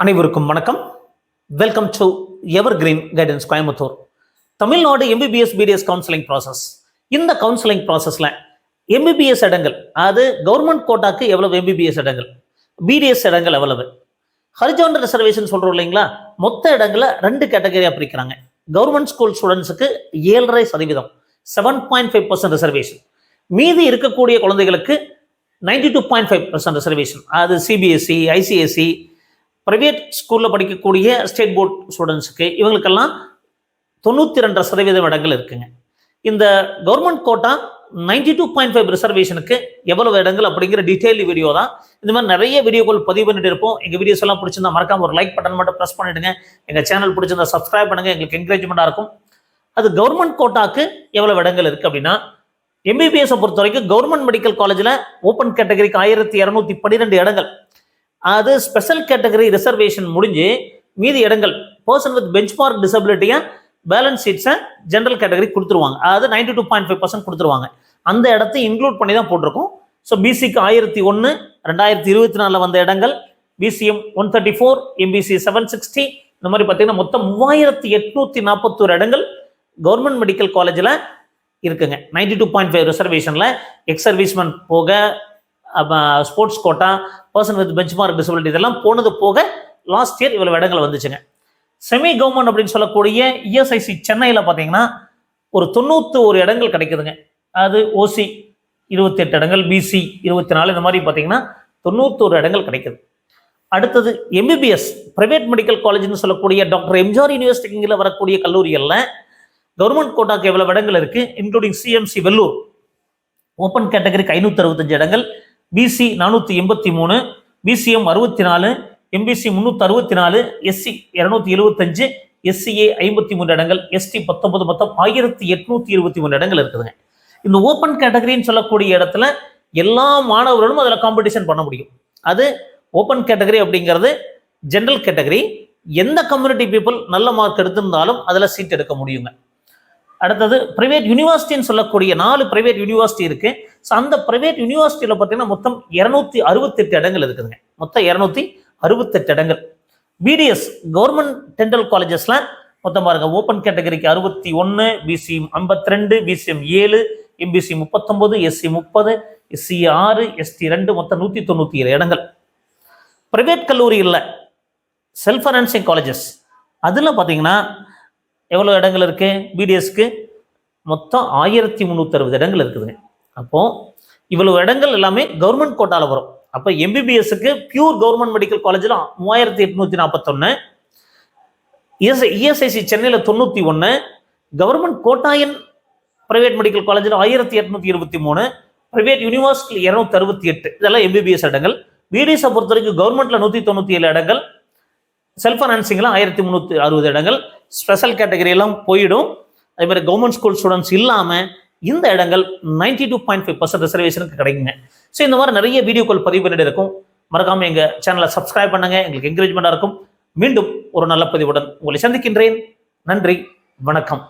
அனைவருக்கும் வணக்கம். Welcome to evergreen guidance Coimbatore Tamil Nadu MBBS BDS counselling process இந்த counselling ப்ராசஸில் எம்பிபிஎஸ் இடங்கள் அது கவர்மெண்ட் கோட்டாக்கு எவ்வளவு எம்பிபிஎஸ் இடங்கள் பிடிஎஸ் இடங்கள் எவ்வளவு? ஹரிஜாண்டல் ரிசர்வேஷன் சொல்கிறோம் இல்லைங்களா? மொத்த இடங்களை ரெண்டு கேட்டகரியாக பிரிக்கிறாங்க. கவர்மெண்ட் ஸ்கூல் ஸ்டூடெண்ட்ஸுக்கு ஏழரை சதவீதம் seven point five percent reservation மீதி இருக்கக்கூடிய குழந்தைகளுக்கு ninety two point five percent reservation அது சிபிஎஸ்சி ஐசிஎஸ்சி ப்ரைவேட் ஸ்கூலில் படிக்கக்கூடிய ஸ்டேட் போர்ட் ஸ்டூடெண்ட்ஸுக்கு இவங்களுக்கெல்லாம் தொண்ணூற்றி ரெண்டரை சதவீதம் இடங்கள் இருக்குங்க. இந்த government quota ninety two point five ரிசர்வேஷனுக்கு எவ்வளவு இடங்கள் அப்படிங்கிற டீட்டெயில் வீடியோ தான். இந்த மாதிரி நிறைய வீடியோக்கள் பதிவு பண்ணிட்டு இருப்போம். எங்கள் வீடியோஸ் எல்லாம் பிடிச்சிருந்தா மறக்காம ஒரு லைக் பட்டன் மட்டும் ப்ரெஸ் பண்ணிடுங்க. எங்கள் சேனல் பிடிச்சிருந்தா சப்ஸ்கிரைப் பண்ணுங்க. எங்களுக்கு என்கரேஜ்மெண்ட்டாக இருக்கும். அது கவர்மெண்ட் கோட்டாக்கு எவ்வளவு இடங்கள் இருக்குது அப்படின்னா எம்பிபிஎஸ் பொறுத்த வரைக்கும் கவர்மெண்ட் மெடிக்கல் காலேஜில் ஓப்பன் கேட்டகரிக்கு ஆயிரத்தி இரநூத்தி பன்னிரெண்டு இடங்கள். அது ஸ்பெஷல் கேட்டகரி ரிசர்வேஷன் முடிஞ்சு மீதி இடங்கள் பர்சன் வித் பெஞ்ச் மார்க் டிசபிலிட்டியை பேலன்ஸ் சீட்ஸை ஜென்ரல் கேட்டகரி கொடுத்துருவாங்க. அதாவது ninety two point five percent கொடுத்துருவாங்க. அந்த இடத்தை இன்க்ளூட் பண்ணி தான் போட்டிருக்கோம். ஸோ பிசிக்கு ஆயிரத்தி ஒன்று ரெண்டாயிரத்தி இருபத்தி நாலில் வந்த இடங்கள் BCM one thirty four MBC seven sixty இந்த மாதிரி பார்த்தீங்கன்னா மொத்தம் மூவாயிரத்தி எட்நூற்றி நாற்பத்தோரு இடங்கள் கவர்மெண்ட் மெடிக்கல் காலேஜில் இருக்குங்க. நைன்டி டூ பாயிண்ட் ஃபைவ் ரிசர்வேஷனில் எக்ஸ் சர்வீஸ்மேன் போக sports quota person with benchmark disability இதெல்லாம் போனது போக லாஸ்ட் இயர் இவ்வளவு இடங்கள் வந்துச்சுங்க. செமி கவர்மெண்ட் அப்படின்னு சொல்லக்கூடிய இஎஸ்ஐசி சென்னையில் பார்த்தீங்கன்னா ஒரு தொண்ணூற்றி ஒரு இடங்கள் கிடைக்குதுங்க. அது ஓசி இருபத்தெட்டு இடங்கள் பிசி இருபத்தி நாலு இந்த மாதிரி பார்த்தீங்கன்னா தொண்ணூற்றோரு இடங்கள் கிடைக்குது. அடுத்தது எம்பிபிஎஸ் பிரைவேட் மெடிக்கல் காலேஜ்னு சொல்லக்கூடிய டாக்டர் எம்ஜிஆர் யூனிவர்சிட்டிங்கில் வரக்கூடிய கல்லூரிகளில் கவர்மெண்ட் கோட்டாக்கு எவ்வளவு இடங்கள் இருக்குது இன்க்ளூடிங் சிஎம்சி வெல்லூர் ஓப்பன் கேட்டகரிக்கு ஐநூற்றி அறுபத்தஞ்சு இடங்கள் பிசி நானூற்றி எண்பத்தி மூணு பிசிஎம் அறுபத்தி நாலு எம்பிசி முந்நூற்றி அறுபத்தி நாலு எஸ்சி இரநூத்தி எழுபத்தஞ்சு எஸ்சிஏ ஐம்பத்தி மூணு இடங்கள் எஸ்டி பத்தொன்பது மொத்தம் ஆயிரத்தி எட்நூத்தி இருபத்தி மூணு இடங்கள் இருக்குதுங்க. இந்த ஓப்பன் கேட்டகரின்னு சொல்லக்கூடிய இடத்துல எல்லா மாணவர்களும் அதில் காம்படிஷன் பண்ண முடியும். அது ஓப்பன் கேட்டகரி அப்படிங்கிறது ஜென்ரல் கேட்டகரி எந்த கம்யூனிட்டி பீப்புள் நல்ல மார்க் எடுத்திருந்தாலும் அதில் சீட் எடுக்க முடியுங்க. அடுத்தது பிரைவேட் யூனிவர்சிட்டின்னு சொல்லக்கூடிய நாலு பிரைவேட் யூனிவர்சிட்டி இருக்குது ஸோ அந்த ப்ரைவேட் யூனிவர்சிட்டியில் பார்த்தீங்கன்னா மொத்தம் இரநூத்தி அறுபத்தெட்டு இடங்கள் இருக்குதுங்க. மொத்தம் இரநூத்தி அறுபத்தெட்டு இடங்கள். பிடிஎஸ் கவர்மெண்ட் டென்டல் காலேஜஸ்ல மொத்தம் பாருங்க ஓப்பன் கேட்டகரிக்கு அறுபத்தி ஒன்று பிசி ஐம்பத்தி ரெண்டு பிசிஎம் ஏழு எம்பிசி முப்பத்தொன்பது எஸ்சி முப்பது எஸ்சி ஆறு எஸ்டி ரெண்டு மொத்தம் நூற்றி தொண்ணூற்றி ஏழு இடங்கள். ப்ரைவேட் கல்லூரியில் செல்ஃப் ஃபைனான்சிங் காலேஜஸ் அதில் பார்த்தீங்கன்னா எவ்வளோ இடங்கள் இருக்குது பிடிஎஸ்க்கு மொத்தம் ஆயிரத்தி முந்நூற்றி அறுபது இடங்கள் இருக்குதுங்க. அப்போ இவ்வளவு இடங்கள் எல்லாமே கவர்மெண்ட் கோட்டால வரும். அப்போ எம்பிபிஎஸ்க்கு பியூர் கவர்மெண்ட் மெடிக்கல் காலேஜில் மூவாயிரத்தி எட்நூத்தி நாற்பத்தொன்று இஎஸ் இஎஸ்ஐசி சென்னையில் தொண்ணூற்றி ஒன்று கவர்மெண்ட் கோட்டாயன் பிரைவேட் மெடிக்கல் காலேஜில் ஆயிரத்தி எட்நூத்தி இருபத்தி மூணு பிரைவேட் யூனிவர்சிட்டியில் இரநூத்தி அறுபத்தி எட்டு. இதெல்லாம் எம்பிபிஎஸ் இடங்கள். விடிஎஸை பொறுத்த வரைக்கும் கவர்மெண்ட்டில் நூற்றி தொண்ணூற்றி ஏழு இடங்கள். செல்ஃப் ஃபைனான்சிங்கில் ஆயிரத்தி முந்நூற்றி அறுபது இடங்கள். ஸ்பெஷல் கேட்டகரி எல்லாம் போயிடும். அதே மாதிரி கவர்மெண்ட் ஸ்கூல் ஸ்டூடெண்ட்ஸ் இல்லாமல் இந்த இடங்கள் ninety two point five percent ரிசர்வேஷனுக்கு கிடைக்குங்க. ஸோ இந்த மாதிரி நிறைய வீடியோக்கள் பதிவு பண்ணிட்டு இருக்கும். மறக்காமல் எங்கள் சேனலை சப்ஸ்கிரைப் பண்ணுங்க. எங்களுக்கு என்கரேஜ்மெண்ட்டாக இருக்கும். மீண்டும் ஒரு நல்ல பதிவுடன் உங்களை சந்திக்கின்றேன். நன்றி. வணக்கம்.